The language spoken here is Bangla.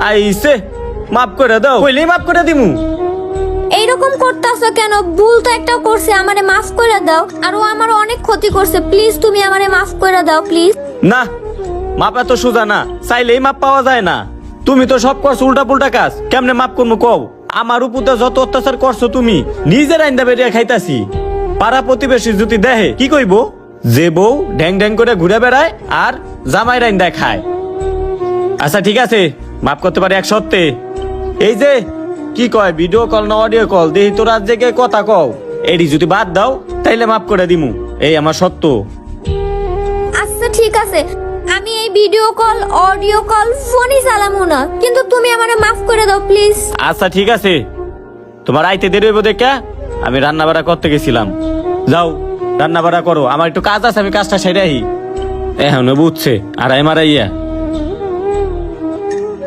আইসে মাফ করে দাও। কইলেই মাফ করে দিমু। এইরকম করতেছো কেন? ভুল তো একটা করছে আমারে মাফ করে দাও। আর ও আমার অনেক ক্ষতি করছে। প্লিজ তুমি আমারে মাফ করে দাও প্লিজ। না মাপ এত সোজা না। চাইলেই মাপ পাওয়া যায় না। তুমি তো সব করছ উল্টা পুল্টা কাজ। কেমনে মাপ করব কও? আমার উপরে যত অত্যাচার করছ তুমি নিজের আইন্দা বেরিয়ে খাইতাছি। পাড়া প্রতিবেশী যদি দেহে কি কইব? যে বউ ড্যাং ড্যাং করে ঘুরে বেড়ায় আর জামাই রাইন্দা খায়। আচ্ছা ঠিক আছে। মাফ করতে পারি এক সপ্তাহে এই যে কি কয় ভিডিও কল না অডিও কল দেহি তোর আজ জেগে কথা কও। এডি যদি বাদ দাও তাইলে মাফ করে দিমু। এই আমার সত্য। আচ্ছা ঠিক আছে। আমি এই ভিডিও কল অডিও কল ফোনই চালামু না। কিন্তু তুমি আমারে মাফ করে দাও প্লিজ আচ্ছা ঠিক আছে। তোমার আইতে দেরি হইব দেখা আমি রান্না বাড়া করতে গেছিলাম। যাও রান্না বাড়া করো। আমার একটু কাজ আছে আমি কাজটা সেরাই এখন বুঝছে আর এমার আইয়া